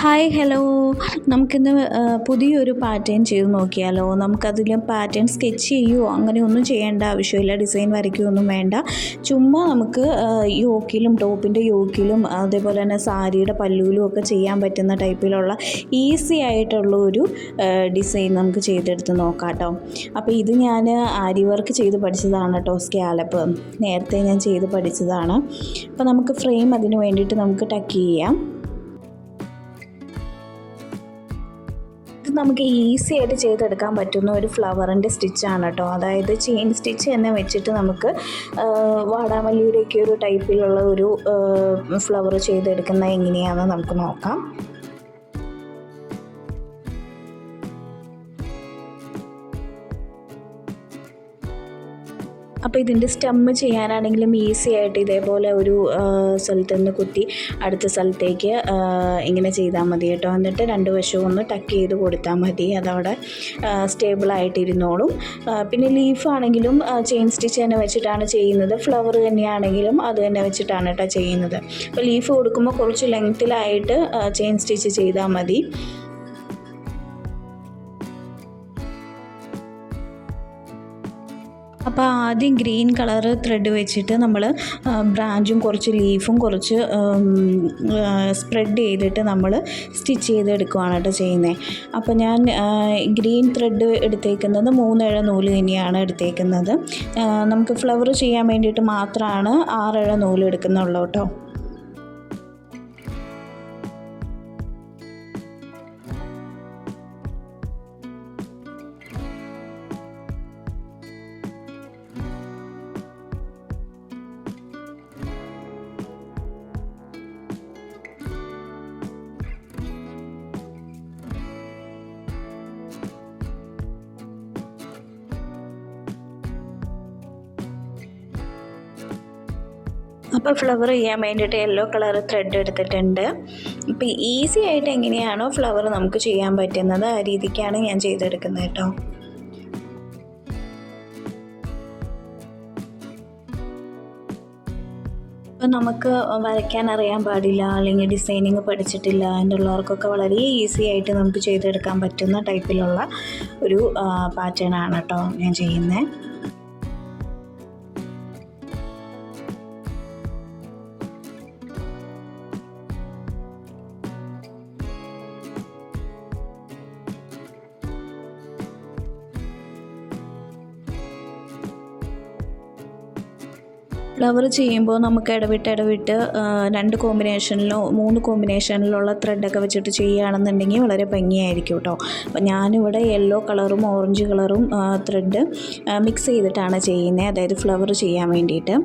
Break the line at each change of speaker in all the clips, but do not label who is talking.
Hi hello നമുക്കിന്ന് പുതിയൊരു pattern ചെയ്ത് നോക്കിയാലോ? നമുക്കതിൽ പാറ്റേൺ സ്കെച്ച് ചെയ്യുമോ അങ്ങനെ ഒന്നും ചെയ്യേണ്ട ആവശ്യമില്ല. ഡിസൈൻ വരയ്ക്കുകയൊന്നും വേണ്ട. ചുമ്മാ നമുക്ക് യോക്കിലും ടോപ്പിന്റെ യോക്കിലും അതേപോലെ തന്നെ സാരിയുടെ പല്ലുവിലും ഒക്കെ ചെയ്യാൻ പറ്റുന്ന ടൈപ്പിലുള്ള ഈസി ആയിട്ടുള്ള ഒരു ഡിസൈൻ നമുക്ക് ചെയ്തെടുത്ത് നോക്കാം കേട്ടോ അപ്പോൾ ഇത് ഞാൻ ആരി വർക്ക് ചെയ്ത് പഠിച്ചതാണ് കേട്ടോ സ്കാലപ്പ് നേരത്തെ ഞാൻ ചെയ്ത് പഠിച്ചതാണ്. അപ്പോൾ നമുക്ക് ഫ്രെയിം അതിന് വേണ്ടിയിട്ട് നമുക്ക് ടക്ക് ചെയ്യാം. നമുക്ക് ഈസി ആയിട്ട് ചെയ്തെടുക്കാൻ പറ്റുന്ന ഒരു ഫ്ലവറിന്റെ സ്റ്റിച്ചാണ് കേട്ടോ. അതായത് ചെയിൻ സ്റ്റിച്ച് തന്നെ വെച്ചിട്ട് നമുക്ക് വാടാമല്ലിയുടെയൊക്കെ ഒരു ടൈപ്പിലുള്ള ഒരു ഫ്ലവർ ചെയ്തെടുക്കുന്നത് എങ്ങനെയാണെന്ന് നമുക്ക് നോക്കാം. അപ്പോൾ ഇതിന്റെ സ്റ്റെമ്മ് ചെയ്യാനാണെങ്കിലും ഈസി ആയിട്ട് ഇതേപോലെ ഒരു സ്ഥലത്ത് നിന്ന് കുത്തി അടുത്ത സ്ഥലത്തേക്ക് ഇങ്ങനെ ചെയ്താൽ മതി കേട്ടോ. എന്നിട്ട് രണ്ട് വശവും ഒന്ന് ടക്ക് ചെയ്ത് കൊടുത്താൽ മതി. അതവിടെ സ്റ്റേബിളായിട്ടിരുന്നോളും പിന്നെ ലീഫാണെങ്കിലും ചെയിൻ സ്റ്റിച്ച് തന്നെ വെച്ചിട്ടാണ് ചെയ്യുന്നത്. ഫ്ലവർ തന്നെയാണെങ്കിലും അത് തന്നെ വെച്ചിട്ടാണ് കേട്ടോ ചെയ്യുന്നത്. അപ്പോൾ ലീഫ് കൊടുക്കുമ്പോൾ കുറച്ച് ലെങ്ത്തിലായിട്ട് ചെയിൻ സ്റ്റിച്ച് ചെയ്താൽ മതി. അപ്പോൾ ആദ്യം ഗ്രീൻ കളർ ത്രെഡ് വെച്ചിട്ട് നമ്മൾ ബ്രാഞ്ചും കുറച്ച് ലീഫും കുറച്ച് സ്പ്രെഡ് ചെയ്തിട്ട് നമ്മൾ സ്റ്റിച്ച് ചെയ്തെടുക്കുകയാണ് കേട്ടോ ചെയ്യുന്നത് അപ്പോൾ ഞാൻ ഗ്രീൻ ത്രെഡ് എടുത്തേക്കുന്നത് മൂന്നേഴ നൂൽ തന്നെയാണ് എടുത്തേക്കുന്നത്. നമുക്ക് ഫ്ലവർ ചെയ്യാൻ വേണ്ടിയിട്ട് മാത്രമാണ് ആറേഴ നൂൽ എടുക്കുന്നുള്ളൂ കേട്ടോ. അപ്പോൾ ഫ്ലവർ ചെയ്യാൻ വേണ്ടിയിട്ട് യെല്ലോ കളർ ത്രെഡ് എടുത്തിട്ടുണ്ട്. ഇപ്പോൾ ഈസി ആയിട്ട് എങ്ങനെയാണോ ഫ്ലവർ നമുക്ക് ചെയ്യാൻ പറ്റുന്നത് ആ രീതിക്കാണ് ഞാൻ ചെയ്തെടുക്കുന്നത് കേട്ടോ. ഇപ്പം നമുക്ക് വരയ്ക്കാൻ അറിയാൻ പാടില്ല അല്ലെങ്കിൽ ഡിസൈനിങ് പഠിച്ചിട്ടില്ല എന്നുള്ളവർക്കൊക്കെ വളരെ ഈസി ആയിട്ട് നമുക്ക് ചെയ്തെടുക്കാൻ പറ്റുന്ന ടൈപ്പിലുള്ള ഒരു പാറ്റേൺ ആണ് കേട്ടോ ഞാൻ ചെയ്യുന്നത്. ഫ്ലവർ ചെയ്യുമ്പോൾ നമുക്ക് ഇടവിട്ട് ഇടവിട്ട് രണ്ട് കോമ്പിനേഷനിലോ മൂന്ന് കോമ്പിനേഷനിലുള്ള ത്രെഡൊക്കെ വെച്ചിട്ട് ചെയ്യുകയാണെന്നുണ്ടെങ്കിൽ വളരെ ഭംഗിയായിരിക്കും കേട്ടോ. അപ്പോൾ ഞാനിവിടെ യെല്ലോ കളറും ഓറഞ്ച് കളറും ത്രെഡ് മിക്സ് ചെയ്തിട്ടാണ് ചെയ്യുന്നത്. അതായത് ഫ്ലവർ ചെയ്യാൻ വേണ്ടിയിട്ട്.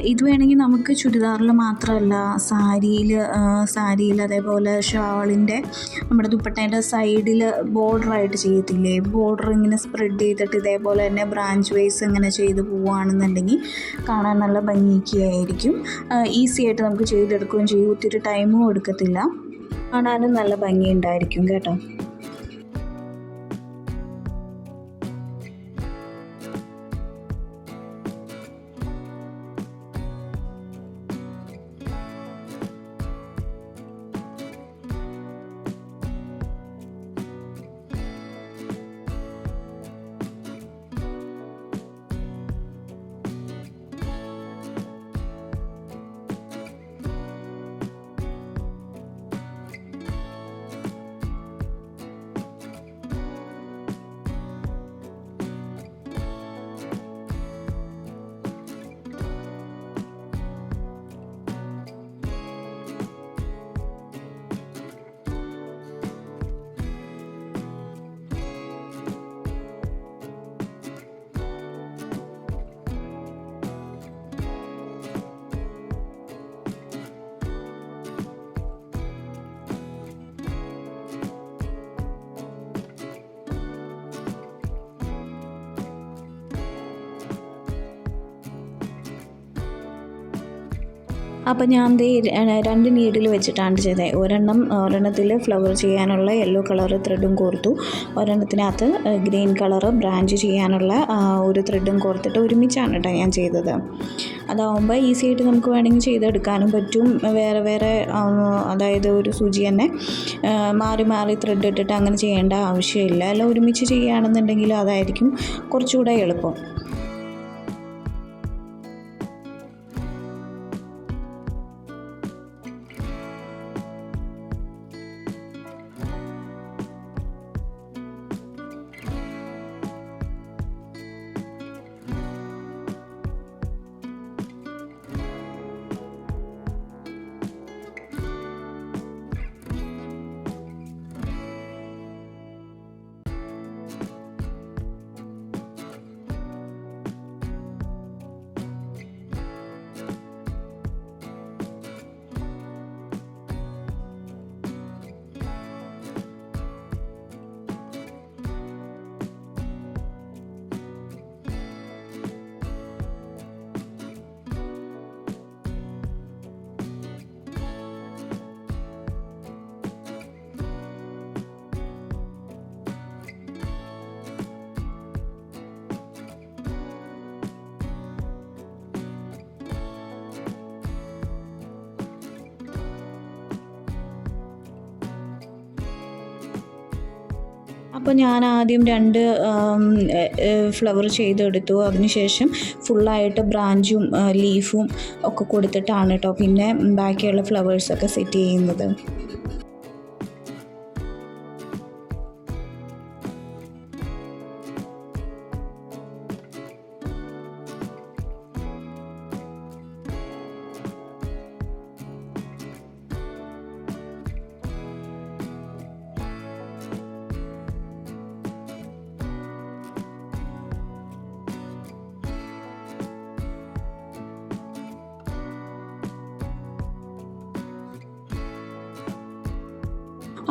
ഇത് വേണമെങ്കിൽ നമുക്ക് ചുരിദാറിൽ മാത്രമല്ല സാരിയിൽ സാരിയിൽ അതേപോലെ ഷാളിന്റെ നമ്മുടെ ദുപ്പട്ടേന്റെ സൈഡിൽ ബോർഡറായിട്ട് ചെയ്യത്തില്ലേ? ബോർഡർ ഇങ്ങനെ സ്പ്രെഡ് ചെയ്തിട്ട് ഇതേപോലെ തന്നെ ബ്രാഞ്ച് വൈസ് ഇങ്ങനെ ചെയ്ത് പോവുകയാണെന്നുണ്ടെങ്കിൽ കാണാൻ നല്ല ഭംഗിയൊക്കെയായിരിക്കും. ഈസി ആയിട്ട് നമുക്ക് ചെയ്തെടുക്കുകയും ചെയ്യും. ഒത്തിരി ടൈമും എടുക്കത്തില്ല. കാണാനും നല്ല ഭംഗിയുണ്ടായിരിക്കും കേട്ടോ. അപ്പോൾ ഞാൻ ദേ രണ്ട് നീഡിൽ വെച്ചിട്ടാണ് ചെയ്തത് ഒരെണ്ണം ഒരെണ്ണത്തിൽ ഫ്ലവർ ചെയ്യാനുള്ള യെല്ലോ കളർ ത്രെഡും കോർത്തു. ഒരെണ്ണത്തിനകത്ത് ഗ്രീൻ കളർ ബ്രാഞ്ച് ചെയ്യാനുള്ള ഒരു ത്രെഡും കോർത്തിട്ട് ഒരുമിച്ചാണ് കേട്ടോ ഞാൻ ചെയ്തത്. അതാവുമ്പോൾ ഈസി ആയിട്ട് നമുക്ക് വേണമെങ്കിൽ ചെയ്തെടുക്കാനും പറ്റും. വേറെ വേറെ അതായത് ഒരു സൂചി തന്നെ മാറി മാറി ത്രെഡ് ഇട്ടിട്ട് അങ്ങനെ ചെയ്യേണ്ട ആവശ്യമില്ല. അല്ല ഒരുമിച്ച് ചെയ്യുകയാണെന്നുണ്ടെങ്കിൽ അതായിരിക്കും കുറച്ചുകൂടെ എളുപ്പം. അപ്പോൾ ഞാൻ ആദ്യം രണ്ട് ഫ്ലവർ ചെയ്തെടുത്തു. അതിനുശേഷം ഫുള്ളായിട്ട് ബ്രാഞ്ചും ലീഫും ഒക്കെ കൊടുത്തിട്ടാണ് കേട്ടോ പിന്നെ ബാക്കിയുള്ള ഫ്ലവേഴ്സൊക്കെ സെറ്റ് ചെയ്യുന്നത്.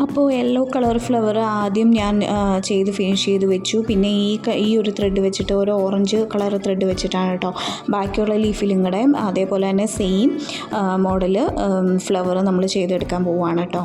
അപ്പോൾ യെല്ലോ കളർ ഫ്ലവർ ആദ്യം ഞാൻ ചെയ്ത് ഫിനിഷ് ചെയ്ത് വെച്ചു. പിന്നെ ഈ ഈ ഒരു ത്രെഡ് വെച്ചിട്ട് ഒരു ഓറഞ്ച് കളർ ത്രെഡ് വെച്ചിട്ടാണ് കേട്ടോ. ബാക്കിയുള്ള ലീഫിലും കൂടെ അതേപോലെ തന്നെ സെയിം മോഡൽ ഫ്ലവർ നമ്മൾ ചെയ്തെടുക്കാൻ പോവുകയാണ് കേട്ടോ.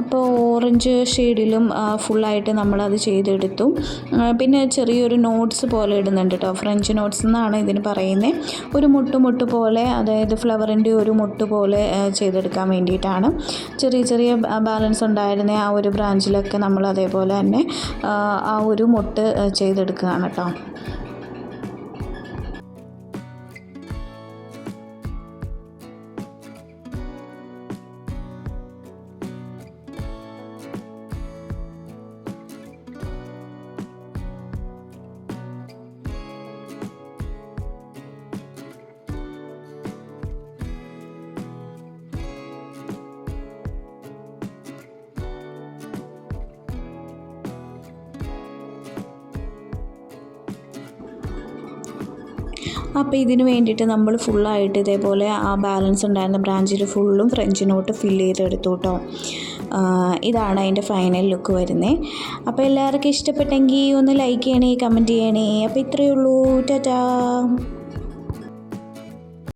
അപ്പോൾ ഓറഞ്ച് ഷെയ്ഡിലും ഫുള്ളായിട്ട് നമ്മളത് ചെയ്തെടുത്തു. പിന്നെ ചെറിയൊരു നോട്ട്സ് പോലെ ഇടുന്നുണ്ട് കേട്ടോ. ഫ്രഞ്ച് നോട്ട്സ് എന്നാണ് ഇതിന് പറയുന്നത് ഒരു മുട്ട് മുട്ട് പോലെ അതായത് ഫ്ലവറിന്റെ ഒരു മുട്ട് പോലെ ചെയ്തെടുക്കാൻ വേണ്ടിയിട്ടാണ്. ചെറിയ ചെറിയ ബാലൻസ് ഉണ്ടായിരുന്ന ആ ഒരു ബ്രാഞ്ചിലൊക്കെ നമ്മൾ അതേപോലെ തന്നെ ആ, ഒരു മുട്ട് ചെയ്തെടുക്കുകയാണ് കേട്ടോ. അപ്പോൾ ഇതിന് വേണ്ടിയിട്ട് നമ്മൾ ഫുള്ളായിട്ട് ഇതേപോലെ ആ ബാലൻസ് ഉണ്ടായിരുന്ന ബ്രാഞ്ചിൽ ഫുള്ളും ഫ്രഞ്ച് നോട്ട് ഫില്ല് ചെയ്തെടുത്തു കേട്ടോ ഇതാണ് അതിന്റെ ഫൈനൽ ലുക്ക് വരുന്നത് അപ്പോൾ എല്ലാവർക്കും ഇഷ്ടപ്പെട്ടെങ്കിൽ ഒന്ന് ലൈക്ക് ചെയ്യണേ കമന്റ് ചെയ്യണേ. അപ്പോൾ ഇത്രയേ ഉള്ളൂ. ടാറ്റാ.